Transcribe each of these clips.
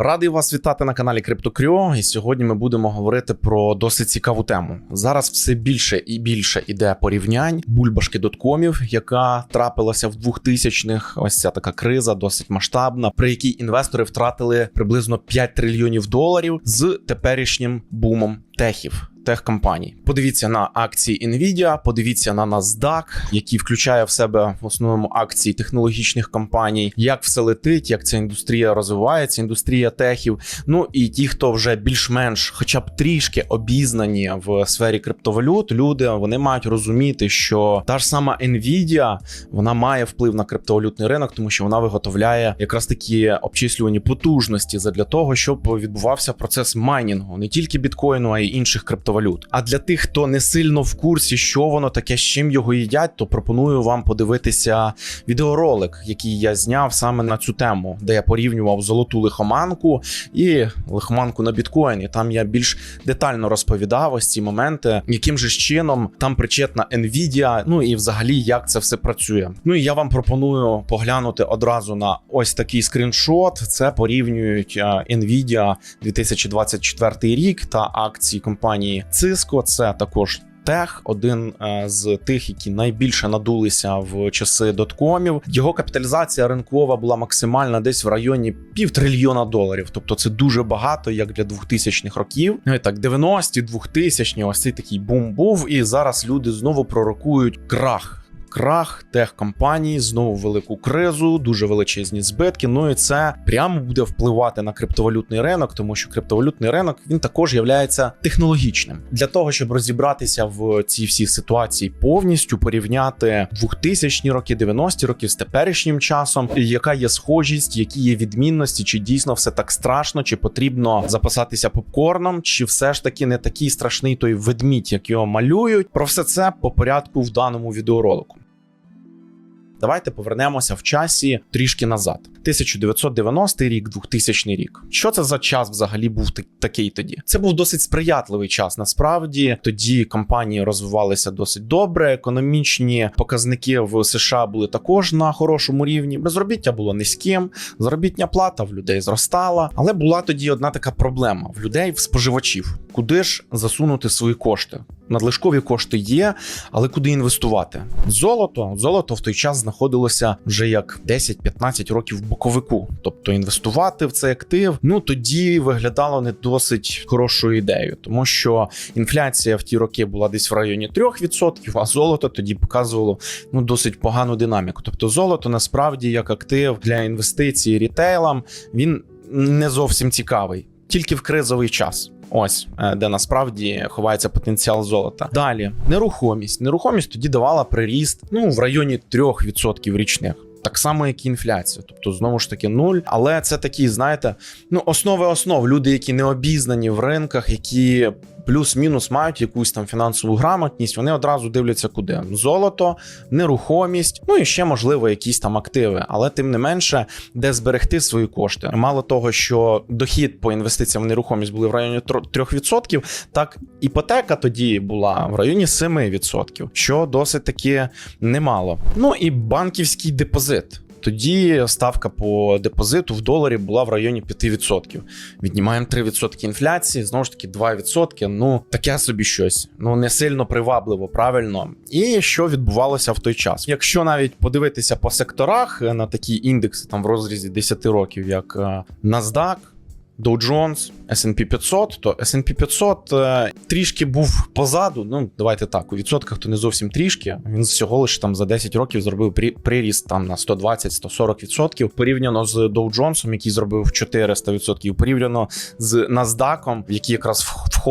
Радий вас вітати на каналі Криптокріо. І сьогодні ми будемо говорити про досить цікаву тему. Зараз все більше і більше іде порівнянь бульбашки доткомів, яка трапилася в 2000-х. Ось ця така криза, досить масштабна, при якій інвестори втратили приблизно 5 трильйонів доларів з теперішнім бумом техів. Техкомпаній. Подивіться на акції Nvidia, подивіться на NASDAQ, який включає в себе в основному акції технологічних компаній, як все летить, як ця індустрія розвивається, індустрія техів. Ну і ті, хто вже більш-менш, хоча б трішки обізнані в сфері криптовалют, люди вони мають розуміти, що та ж сама Nvidia, вона має вплив на криптовалютний ринок, тому що вона виготовляє якраз такі обчислювані потужності для того, щоб відбувався процес майнінгу не тільки біткоїну, а й інших криптовалют. А для тих, хто не сильно в курсі, що воно таке, з чим його їдять, то пропоную вам подивитися відеоролик, який я зняв саме на цю тему, де я порівнював золоту лихоманку і лихоманку на біткоїні. Там я більш детально розповідав ось ці моменти, яким же чином там причетна Nvidia, ну і взагалі як це все працює. Ну і я вам пропоную поглянути одразу на ось такий скріншот. Це порівнюють е, Nvidia 2024 рік та акції компанії Cisco. Це також. Тех один е, з тих, які найбільше надулися в часи доткомів. Його капіталізація ринкова була максимальна десь в районі півтрильйона доларів. Тобто це дуже багато, як для 2000-х років. Ну і так, 90-ті, 2000-ні, ось цей такий бум був. І зараз люди знову пророкують крах. Крах техкомпаній, знову велику кризу, дуже величезні збитки. Ну і це прямо буде впливати на криптовалютний ринок, тому що криптовалютний ринок він також є технологічним для того, щоб розібратися в цій всій ситуації повністю порівняти 2000-ні роки, 90-ті роки з теперішнім часом, яка є схожість, які є відмінності, чи дійсно все так страшно, чи потрібно запасатися попкорном, чи все ж таки не такий страшний той ведмідь, як його малюють. Про все це по порядку в даному відеоролику. Давайте повернемося в часі трішки назад. 1990 рік, 2000 рік. Що це за час взагалі був такий тоді? Це був досить сприятливий час. Насправді тоді компанії розвивалися досить добре. Економічні показники в США були також на хорошому рівні. Безробіття було низьким, заробітня плата в людей зростала. Але була тоді одна така проблема в людей, в споживачів. Куди ж засунути свої кошти? Надлишкові кошти є, але куди інвестувати? Золото, золото в той час знаходилося вже як 10-15 років боковику. Тобто інвестувати в цей актив, ну тоді виглядало не досить хорошою ідеєю, тому що інфляція в ті роки була десь в районі 3%, а золото тоді показувало ну досить погану динаміку. Тобто, золото насправді як актив для інвестицій рітейлам він не зовсім цікавий, тільки в кризовий час. Ось е, де насправді ховається потенціал золота. Далі нерухомість. Нерухомість тоді давала приріст ну в районі 3% річних. Так само, як і інфляція, тобто знову ж таки нуль. Але це такі, знаєте, ну основи основ. Люди, які не обізнані в ринках, які плюс-мінус мають якусь там фінансову грамотність, вони одразу дивляться куди: золото, нерухомість, ну і ще можливо якісь там активи. Але тим не менше, де зберегти свої кошти. Мало того, що дохід по інвестиціям в нерухомість були в районі 3%, так іпотека тоді була в районі 7%, що досить таки немало. Ну і банківський депозит. Тоді ставка по депозиту в доларі була в районі 5%. Віднімаємо 3% інфляції, знову ж таки 2%. Ну таке собі щось. Ну не сильно привабливо, правильно. І що відбувалося в той час? Якщо навіть подивитися по секторах на такі індекси там в розрізі 10 років, як е, NASDAQ, Dow Jones, S&P 500, то S&P 500 е, трішки був позаду. Ну давайте так, у відсотках то не зовсім трішки. Він всього лише там за 10 років зробив приріст там на 120-140 відсотків порівняно з Dow Jones, який зробив 400 відсотків, порівняно з NASDAQ, які якраз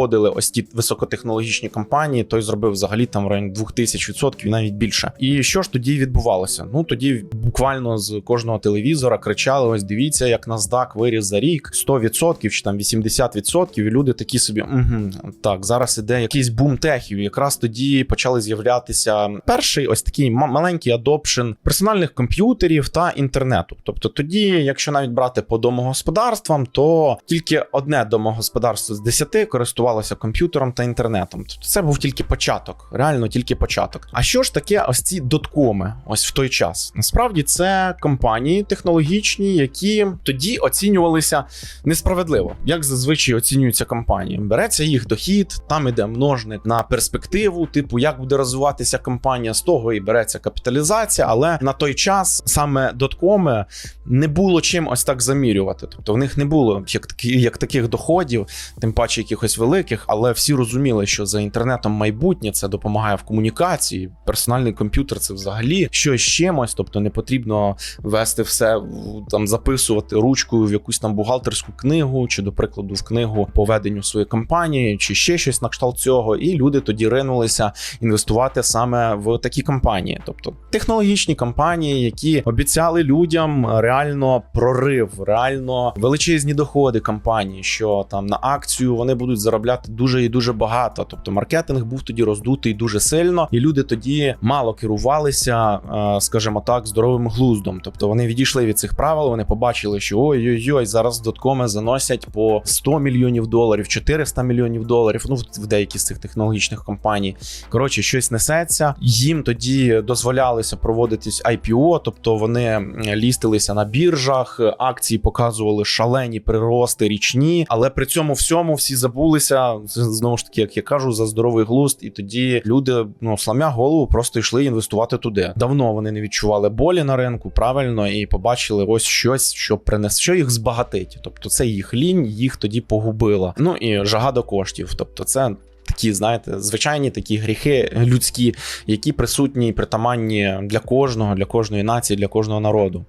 в- ось ті високотехнологічні компанії. Той зробив взагалі там в районі 2000 відсотків, і навіть більше. І що ж тоді відбувалося? Ну тоді буквально з кожного телевізора кричали: ось дивіться, як NASDAQ виріс за рік 100% чи там 80%, і люди такі собі угу, так, зараз іде якийсь бум техів. Якраз тоді почали з'являтися перший ось такий ма- маленький адопшн персональних комп'ютерів та інтернету. Тобто, тоді, якщо навіть брати по домогосподарствам, то тільки одне домогосподарство з 10 користувалися комп'ютером та інтернетом. Тобто це був тільки початок, реально тільки початок. А що ж таке ось ці доткоми? Ось в той час? Насправді це компанії технологічні, які тоді оцінювалися несправедливо. Як зазвичай оцінюються компанії? Береться їх дохід, там іде множник на перспективу, типу, як буде розвиватися компанія, з того і береться капіталізація. Але на той час саме доткоми не було чим ось так замірювати. Тобто в них не було як як таких доходів, тим паче якихось великих, але всі розуміли, що за інтернетом майбутнє це допомагає в комунікації. Персональний комп'ютер це взагалі щось чимось, тобто не потрібно вести все там, записувати ручкою в якусь там бухгалтерську книгу, чи, до прикладу, в книгу по веденню своєї компанії, чи ще щось на кшталт цього. І люди тоді ринулися інвестувати саме в такі компанії, тобто технологічні компанії, які обіцяли людям реально прорив, реально величезні доходи компанії, що там на акцію вони будуть заробляти дуже і дуже багато. Тобто маркетинг був тоді роздутий дуже сильно, і люди тоді мало керувалися, е, скажімо так, здоровим глуздом. Тобто вони відійшли від цих правил. Вони побачили, що ой-ой-ой, зараз доткоми заносять по 100 мільйонів доларів, 400 мільйонів доларів. Ну в деякі з цих технологічних компаній. Коротше, щось несеться. Їм тоді дозволялося проводитись IPO, тобто вони лістилися на біржах, акції показували шалені прирости річні, але при цьому всьому всі забулися з- знову ж таки, як я кажу, за здоровий глузд. І тоді люди, ну сламя голову, просто йшли інвестувати туди. Давно вони не відчували болі на ринку, правильно, і побачили ось щось, що принесе, що їх збагатить. Тобто, це їх лінь, їх тоді погубила. Ну і жага до коштів. Тобто, це. Такі, знаєте, звичайні такі гріхи людські, які присутні і притаманні для кожного, для кожної нації, для кожного народу.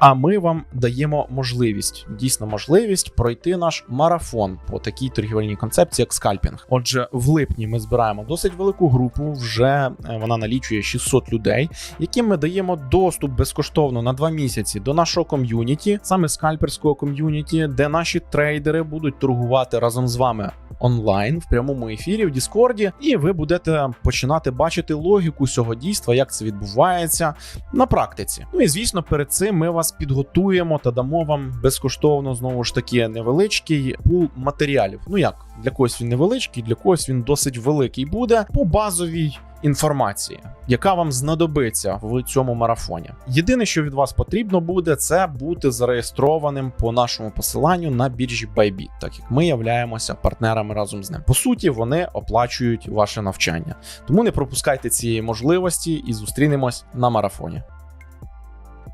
А ми вам даємо можливість, дійсно можливість пройти наш марафон по такій торгівельній концепції, як скальпінг. Отже, в липні ми збираємо досить велику групу. Вже е, вона налічує 600 людей, яким ми даємо доступ безкоштовно на два місяці до нашого ком'юніті, саме скальперського ком'юніті, де наші трейдери будуть торгувати разом з вами онлайн в прямому ефірі в Діскорді, і ви будете починати бачити логіку цього дійства, як це відбувається на практиці. Ну і звісно, перед цим ми вас підготуємо та дамо вам безкоштовно знову ж таки невеличкий пул матеріалів. Ну як для когось він невеличкий, для когось він досить великий буде по базовій. Інформації, яка вам знадобиться в цьому марафоні. Єдине, що від вас потрібно буде, це бути зареєстрованим по нашому посиланню на біржі Bybit, так як ми являємося партнерами разом з ним. По суті, вони оплачують ваше навчання. Тому не пропускайте цієї можливості і зустрінемось на марафоні.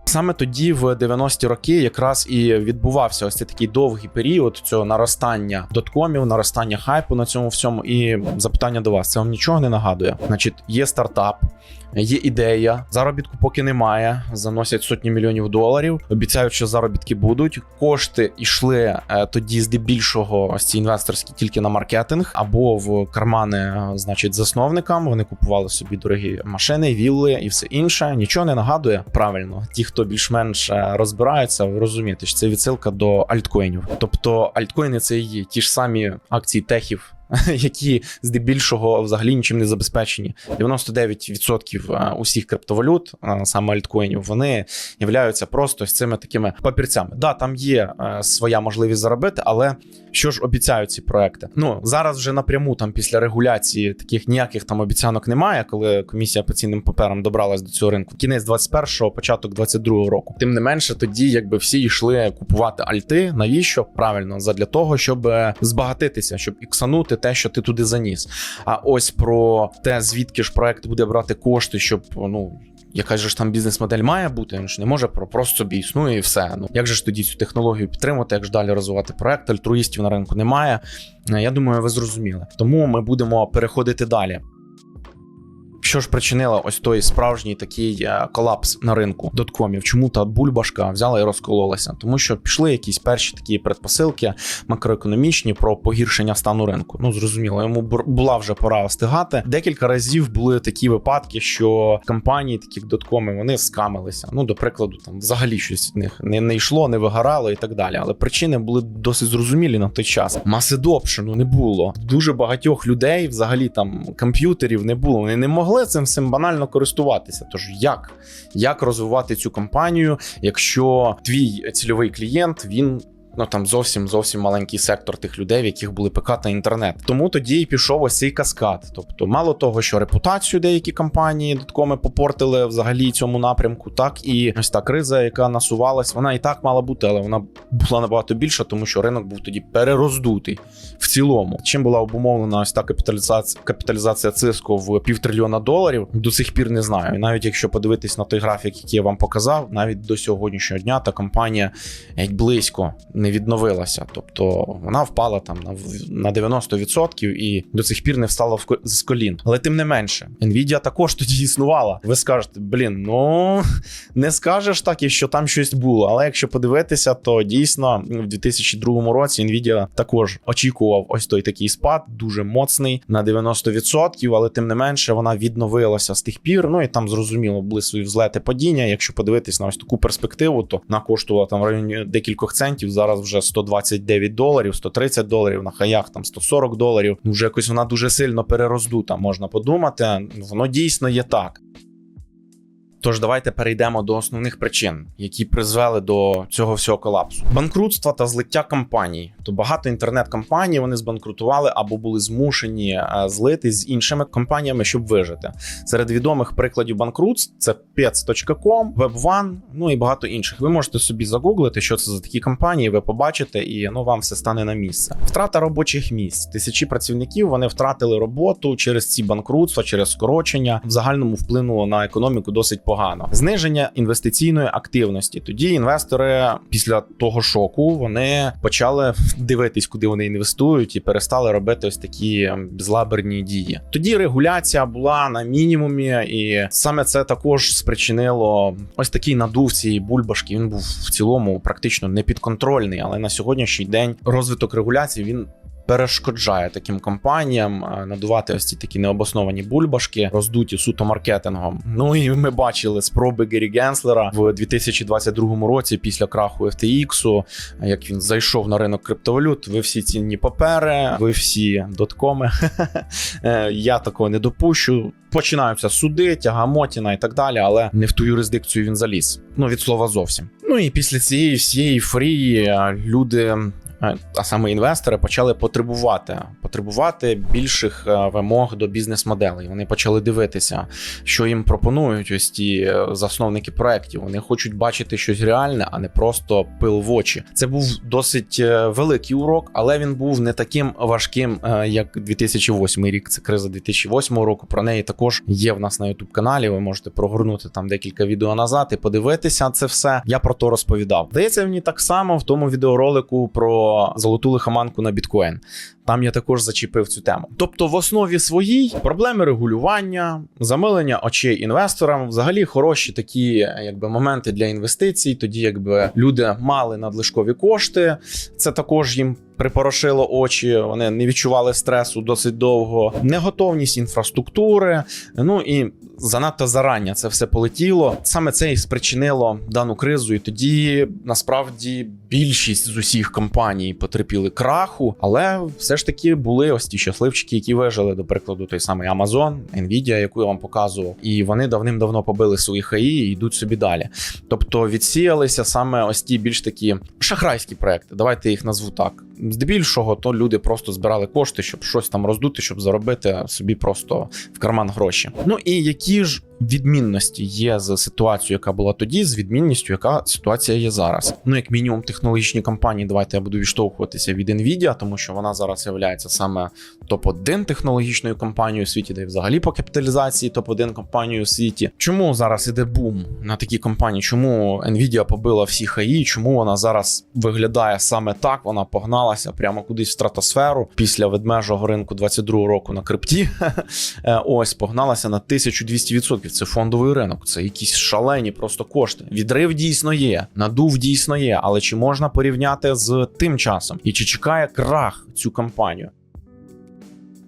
Саме тоді, в 90-ті роки, якраз і відбувався ось цей такий довгий період цього наростання доткомів, наростання хайпу на цьому всьому. І запитання до вас: це вам нічого не нагадує? Значить, є стартап, є ідея, заробітку поки немає. Заносять сотні мільйонів доларів. Обіцяють, що заробітки будуть. Кошти йшли е, тоді, здебільшого, ось ці інвесторські тільки на маркетинг або в кармани, е, значить, засновникам. Вони купували собі дорогі машини, вілли і все інше. Нічого не нагадує правильно. Ті, хто більш-менш е, розбираються, ви розумієте, що це відсилка до альткоїнів. Тобто альткоїни це і є ті ж самі акції техів. Які здебільшого взагалі нічим не забезпечені. 99% е, усіх криптовалют, е, саме альткоїнів, вони являються просто ось цими такими папірцями. Да, там є е, своя можливість заробити, але що ж обіцяють ці проекти? Ну зараз вже напряму там після регуляції таких ніяких там обіцянок немає, коли комісія по цінним паперам добралась до цього ринку. Кінець 21-го, початок 22-го року. Тим не менше, тоді якби всі йшли купувати альти. Навіщо? Правильно, задля того, щоб збагатитися, щоб іксанути те, що ти туди заніс. А ось про те, звідки ж проект буде брати кошти, щоб ну. Якась ж там бізнес-модель має бути, він ж не може про просто собі існує і все. Ну як же ж тоді цю технологію підтримати, як ж далі розвивати проект? Альтруїстів на ринку немає. Е, Я думаю, ви зрозуміли. Тому ми будемо переходити далі. Що ж причинило ось той справжній такий е, колапс на ринку доткомів? Чому та бульбашка взяла і розкололася? Тому що пішли якісь перші такі предпосилки макроекономічні про погіршення стану ринку. Ну зрозуміло, йому була вже пора встигати. Декілька разів були такі випадки, що компанії, такі доткоми, вони скамилися. Ну, до прикладу, там взагалі щось від них не, не йшло, не вигорало і так далі. Але причини були досить зрозумілі на той час. Маси допшену не було. Дуже багатьох людей, взагалі там комп'ютерів не було. Вони не могли цим всім банально користуватися. Тож як? Як розвивати цю компанію, якщо твій цільовий клієнт він Ну там зовсім зовсім маленький сектор тих людей, в яких були ПК та інтернет. Тому тоді і пішов ось цей каскад. Тобто, мало того, що репутацію деякі компанії доткоми попортили взагалі цьому напрямку, так і ось та криза, яка насувалась, вона і так мала бути, але вона була набагато більша, тому що ринок був тоді перероздутий в цілому. Чим була обумовлена ось та капіталізація капіталізація циску в півтрильйона доларів, до сих пір не знаю. І навіть якщо подивитись на той графік, який я вам показав, навіть до сьогоднішнього дня та компанія геть близько не відновилася. Тобто вона впала там на на 90% і до цих пір не встала з колін. Але тим не менше, Nvidia також тоді існувала. Ви скажете, блін, ну не скажеш так, і що там щось було. Але якщо подивитися, то дійсно в 2002 році Nvidia також очікував ось той такий спад, дуже моцний на 90%, але тим не менше вона відновилася з тих пір. Ну і там зрозуміло були свої взлети падіння. Якщо подивитись на ось таку перспективу, то вона коштувала там в районі декількох центів. Зараз вже 129 доларів, 130 доларів на хаях, там 140 доларів. Ну, Вже якось вона дуже сильно перероздута, можна подумати. Воно дійсно є так. Тож давайте перейдемо до основних причин, які призвели до цього всього колапсу. Банкрутства та злиття компаній. То багато інтернет-компаній вони збанкрутували або були змушені е, злити з іншими компаніями, щоб вижити. Серед відомих прикладів банкрутств це Pets.com, WebOne, ну і багато інших. Ви можете собі загуглити, що це за такі компанії. Ви побачите, і ну вам все стане на місце. Втрата робочих місць. Тисячі працівників вони втратили роботу через ці банкрутства, через скорочення. В загальному вплинуло на економіку досить погано. Зниження інвестиційної активності. Тоді інвестори після того шоку вони почали дивитись, куди вони інвестують, і перестали робити ось такі ем, безлаберні дії. Тоді регуляція була на мінімумі, і саме це також спричинило ось такий надув цієї бульбашки. Він був в цілому практично непідконтрольний, але на сьогоднішній день розвиток регуляції він перешкоджає таким компаніям е, надувати ось ці такі необосновані бульбашки, роздуті суто маркетингом. Ну і ми бачили спроби Гері Генслера в 2022 році після краху FTX, як він зайшов на ринок криптовалют. Ви всі цінні папери, ви всі доткоми. Е, Я такого не допущу. Починаються суди, тягамотіна і так далі, але не в ту юрисдикцію він заліз. Ну від слова зовсім. Ну і після цієї всієї ейфорії е, люди а саме інвестори почали потребувати потребувати більших е, вимог до бізнес-моделей. Вони почали дивитися, що їм пропонують ось ті е, засновники проєктів. Вони хочуть бачити щось реальне, а не просто пил в очі. Це був досить великий урок, але він був не таким важким, як 2008 рік. Це криза 2008 року. Про неї також є в нас на youtube каналі. Ви можете прогорнути там декілька відео назад і подивитися це все. Я про то розповідав. Здається, мені так само в тому відеоролику про золоту лихоманку на біткоін. Там я також зачепив цю тему. Тобто, в основі своїй проблеми регулювання, замилення очей інвесторам, взагалі хороші такі, якби моменти для інвестицій. Тоді, якби люди мали надлишкові кошти, це також їм. Припорошило очі, вони не відчували стресу досить довго, неготовність інфраструктури. Ну і занадто зарання це все полетіло. Саме це і спричинило дану кризу. І тоді насправді більшість з усіх компаній потерпіли краху, але все ж таки були ось ті щасливчики, які вижили, до прикладу, той самий Amazon, Nvidia, яку я вам показував, і вони давним-давно побили свої хаї і йдуть собі далі. Тобто відсіялися саме ось ті більш такі шахрайські проекти. Давайте їх назву так. Здебільшого, то люди просто збирали кошти, щоб щось там роздути, щоб заробити собі просто в карман гроші. Ну і які ж відмінності є з ситуацією, яка була тоді, з відмінністю, яка ситуація є зараз. Ну, як мінімум, технологічні компанії, давайте я буду відштовхуватися від Nvidia, тому що вона зараз є саме топ-1 технологічною компанією у світі, де взагалі по капіталізації топ-1 компанією у світі. Чому зараз іде бум на такі компанії? Чому Nvidia побила всі хаї? Чому вона зараз виглядає саме так? Вона погналася прямо кудись в стратосферу після ведмежого ринку 22 року на крипті. Е, ось погналася на 1200%. Це фондовий ринок, це якісь шалені просто кошти. Відрив дійсно є, надув дійсно є, але чи можна порівняти з тим часом? І чи чекає крах цю компанію?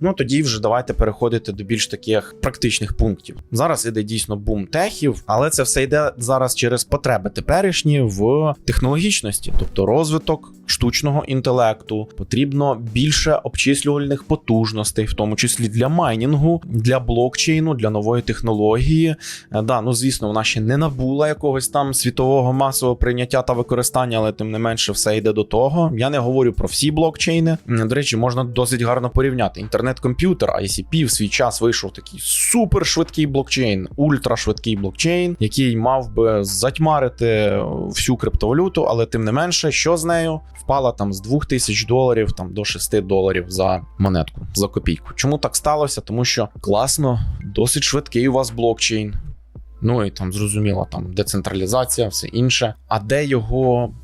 Ну тоді вже давайте переходити до більш таких практичних пунктів. Зараз іде дійсно бум техів, але це все йде зараз через потреби теперішні в технологічності, тобто розвиток штучного інтелекту. Потрібно більше обчислювальних потужностей, в тому числі для майнінгу, для блокчейну, для нової технології. Е, Да, ну звісно, вона ще не набула якогось там світового масового прийняття та використання, але тим не менше все йде до того. Я не говорю про всі блокчейни. До речі, можна досить гарно порівняти. Інтернет-комп'ютер ICP в свій час вийшов такий супершвидкий блокчейн, ультрашвидкий блокчейн, який мав би затьмарити всю криптовалюту, але тим не менше, що з нею впала там з 2000 доларів там до 6 доларів за монетку за копійку. Чому так сталося? Тому що класно, досить швидкий у вас блокчейн. Ну і там зрозуміло, там децентралізація, все інше. А де його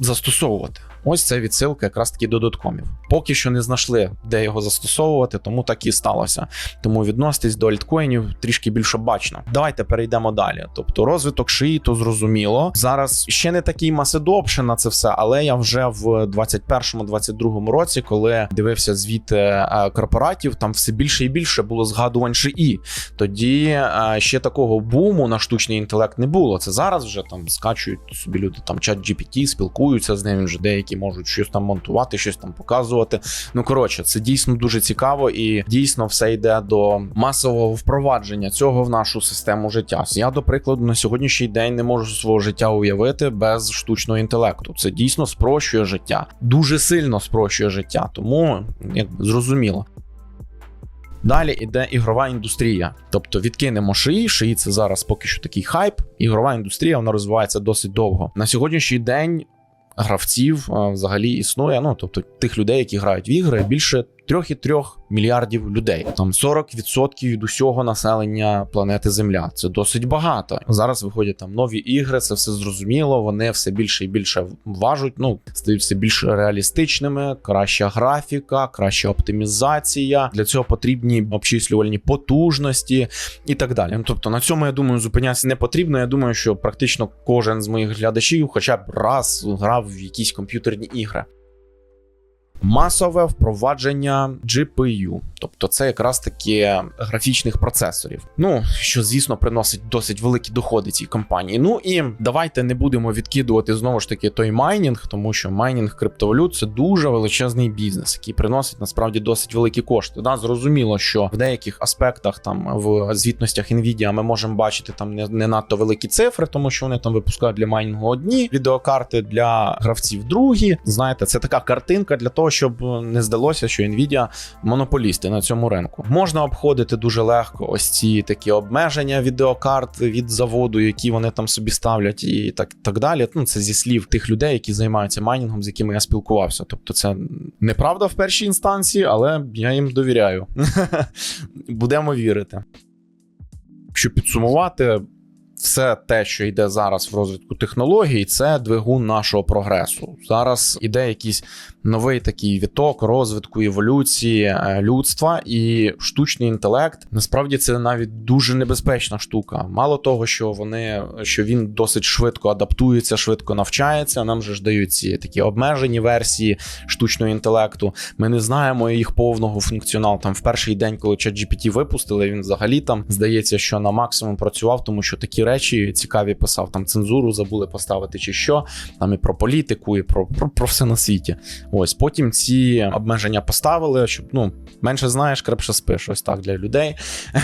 застосовувати? Ось це відсилка якраз таки до доткомів. Поки що не знайшли, де його застосовувати, тому так і сталося. Тому відноситись до альткоїнів трішки більше бачно. Давайте перейдемо далі. Тобто розвиток шиї, то зрозуміло. Зараз ще не такий масидопшен на це все, але я вже в 21-22 році, коли дивився звіти е, корпоратів, там все більше і більше було згадувань шиї. Тоді е, ще такого буму на штучний інтелект не було. Це зараз вже там скачують собі люди там чат GPT, спілкуються з ним. Вже деякі можуть щось там монтувати, щось там показувати. Ну коротше, це дійсно дуже цікаво, і дійсно все йде до масового впровадження цього в нашу систему життя. Я, до прикладу, на сьогоднішній день не можу свого життя уявити без штучного інтелекту. Це дійсно спрощує життя, дуже сильно спрощує життя, тому як зрозуміло. Далі іде ігрова індустрія. Тобто відкинемо шиї. Шиї це зараз поки що такий хайп. Ігрова індустрія вона розвивається досить довго. На сьогоднішній день гравців взагалі існує. Ну тобто тих людей, які грають в ігри, більше 3,3 мільярдів людей. Там 40% від усього населення планети Земля. Це досить багато. Зараз виходять там нові ігри, це все зрозуміло. Вони все більше і більше важуть. Ну стають все більш реалістичними, краща графіка, краща оптимізація. Для цього потрібні обчислювальні потужності і так далі. Ну, тобто на цьому я думаю, зупинятися не потрібно. Я думаю, що практично кожен з моїх глядачів, хоча б раз грав в якісь комп'ютерні ігри. Масове впровадження GPU, тобто це якраз таки графічних процесорів. Ну що звісно приносить досить великі доходи цій компанії. Ну і давайте не будемо відкидувати знову ж таки той майнінг, тому що майнінг криптовалют це дуже величезний бізнес, який приносить насправді досить великі кошти. Да, зрозуміло, що в деяких аспектах там в звітностях Nvidia ми можемо бачити там не, не надто великі цифри, тому що вони там випускають для майнінгу одні відеокарти для гравців другі. Знаєте, це така картинка для того, щоб не здалося, що Nvidia монополісти на цьому ринку. Можна обходити дуже легко ось ці такі обмеження відеокарт від заводу, які вони там собі ставлять, і так так далі. Ну це зі слів тих людей, які займаються майнінгом, з якими я спілкувався. Тобто, це неправда в першій інстанції, але я їм довіряю. Будемо вірити. Щоб підсумувати. Все те, що йде зараз в розвитку технологій, це двигун нашого прогресу. Зараз іде якийсь новий такий віток розвитку еволюції е, людства, і штучний інтелект насправді це навіть дуже небезпечна штука. Мало того, що вони що він досить швидко адаптується, швидко навчається. Нам же ж дають ці такі обмежені версії штучного інтелекту. Ми не знаємо їх повного функціоналу. Там в перший день, коли ChatGPT випустили, він взагалі там здається, що на максимум працював, тому що такі речі цікаві писав. Там цензуру забули поставити чи що. Там і про політику, і про, про, про все на світі. Ось потім ці обмеження поставили, щоб ну менше знаєш, крепше спиш. Ось так для людей.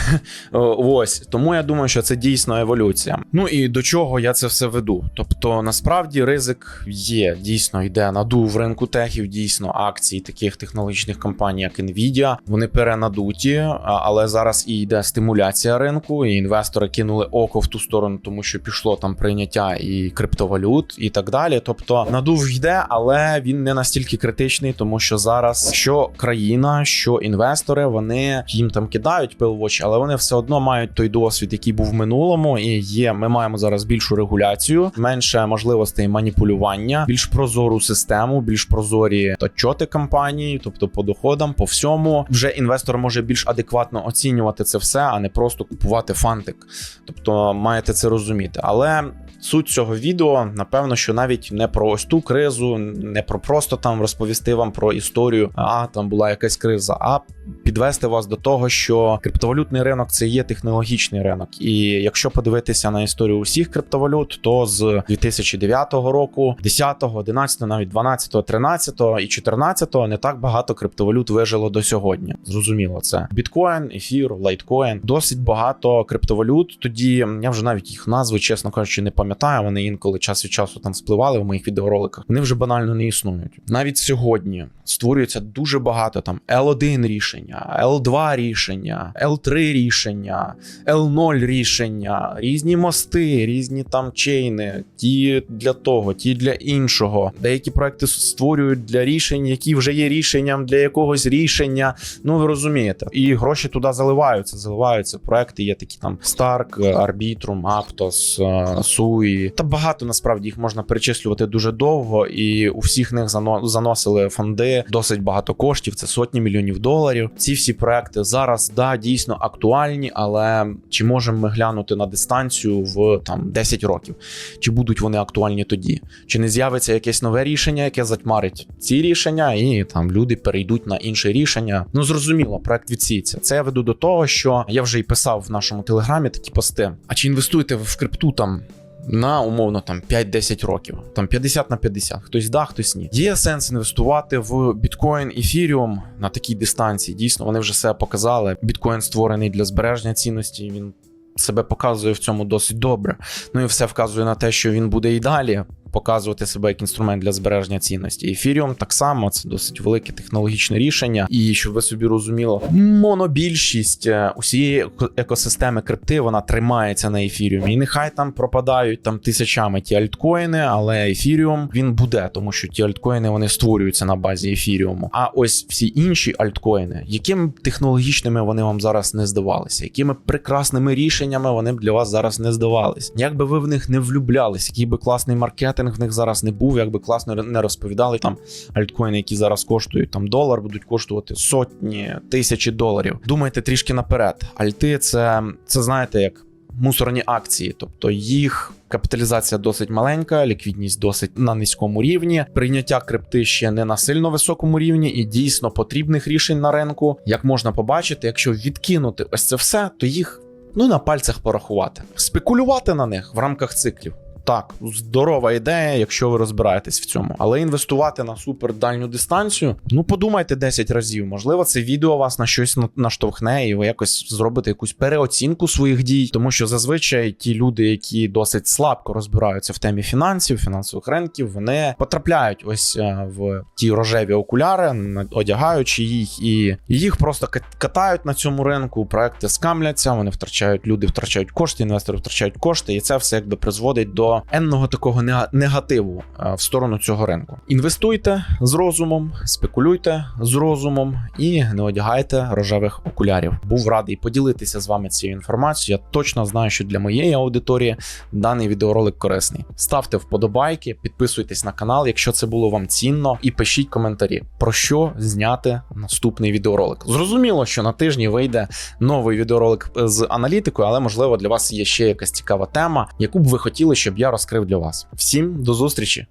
Ось тому я думаю, що це дійсно еволюція. Ну і до чого я це все веду? Тобто, насправді ризик є, дійсно йде надув ринку техів, дійсно акції таких технологічних компаній, як Nvidia, вони перенадуті, але зараз і йде стимуляція ринку, і інвестори кинули око в ту сторону, тому що пішло там прийняття і криптовалют, і так далі. Тобто надув йде, але він не настільки критичний, тому що зараз що країна, що інвестори, вони їм там кидають пил але вони все одно мають той досвід, який був в минулому, і є. Ми маємо зараз більшу регуляцію, менше можливостей маніпулювання, більш прозору систему, більш прозорі отчоти компанії, тобто по доходам, по всьому. Вже інвестор може більш адекватно оцінювати це все, а не просто купувати фантик. Тобто маєте це розуміти. Але Суть цього відео, напевно, що навіть не про ось ту кризу, не про просто там розповісти вам про історію, а там була якась криза, а підвести вас до того, що криптовалютний ринок це є технологічний ринок. І якщо подивитися на історію усіх криптовалют, то з 2009 року, 10, 11, навіть 12, 13 і 14 не так багато криптовалют вижило до сьогодні. Зрозуміло, це біткоін, ефір, лайткоін. Досить багато криптовалют. Тоді я вже навіть їх назви, чесно кажучи, не пам'ятаю. Вони інколи час від часу там спливали в моїх відеороликах. Вони вже банально не існують. Навіть сьогодні створюється дуже багато там L1 рішення, L2 рішення, L3 рішення, L0 рішення, різні мости, різні там чейни, ті для того, ті для іншого. Деякі проекти створюють для рішень, які вже є рішенням для якогось рішення. Ну ви розумієте, і гроші туди заливаються. Заливаються проекти. Є такі там Stark, Arbitrum, Aptos, е, Sui. Та багато насправді їх можна перечислювати дуже довго, і у всіх них заносили фонди досить багато коштів. Це сотні мільйонів доларів. Ці всі проекти зараз да дійсно актуальні, але чи можемо ми глянути на дистанцію в там 10 років? Чи будуть вони актуальні тоді? Чи не з'явиться якесь нове рішення, яке затьмарить ці рішення, і там люди перейдуть на інше рішення? Ну зрозуміло, проект відсіється. Це я веду до того, що я вже і писав в нашому телеграмі такі пости. А чи інвестуєте в крипту там? На умовно там 5-10 років, там 50 на 50. Хтось да, хтось ні. Є сенс інвестувати в біткоін, ефіріум на такій дистанції. Дійсно, вони вже себе показали. Біткоін створений для збереження цінності. Він себе показує в цьому досить добре. Ну і все вказує на те, що він буде і далі показувати себе як інструмент для збереження цінності. Ефіріум так само це досить велике технологічне рішення. І щоб ви собі розуміли, монобільшість е, усієї еко- екосистеми крипти вона тримається на ефіріумі. І нехай там пропадають там тисячами ті альткоїни, але ефіріум він буде, тому що ті альткоїни вони створюються на базі ефіріуму. А ось всі інші альткоїни, якими технологічними вони вам зараз не здавалися, якими прекрасними рішеннями вони б для вас зараз не здавались. Як би ви в них не влюблялись, який би класний маркетинг в них зараз не був, як би класно не розповідали там альткоїни, які зараз коштують там долар, будуть коштувати сотні тисячі доларів. Думайте трішки наперед. Альти це, це знаєте, як мусорні акції, тобто їх. Капіталізація досить маленька, ліквідність досить на низькому рівні. Прийняття крипти ще не на сильно високому рівні, і дійсно потрібних рішень на ринку. Як можна побачити, якщо відкинути ось це все, то їх ну на пальцях порахувати, спекулювати на них в рамках циклів. Так, здорова ідея, якщо ви розбираєтесь в цьому, але інвестувати на супер дальню дистанцію. Ну подумайте 10 разів. Можливо, це відео вас на щось на- наштовхне, і ви якось зробите якусь переоцінку своїх дій, тому що зазвичай ті люди, які досить слабко розбираються в темі фінансів, фінансових ринків, вони потрапляють ось е, в ті рожеві окуляри, одягаючи їх, і їх просто кат- катають на цьому ринку. Проекти скамляться, вони втрачають люди, втрачають кошти, інвестори втрачають кошти, і це все якби призводить до енного такого негативу е, в сторону цього ринку. Інвестуйте з розумом, спекулюйте з розумом і не одягайте рожевих окулярів. Був радий поділитися з вами цією інформацією. Я точно знаю, що для моєї аудиторії даний відеоролик корисний. Ставте вподобайки, підписуйтесь на канал, якщо це було вам цінно, і пишіть коментарі, про що зняти наступний відеоролик. Зрозуміло, що на тижні вийде новий відеоролик з аналітикою, але можливо для вас є ще якась цікава тема, яку б ви хотіли, щоб я розкрив для вас. Всім до зустрічі!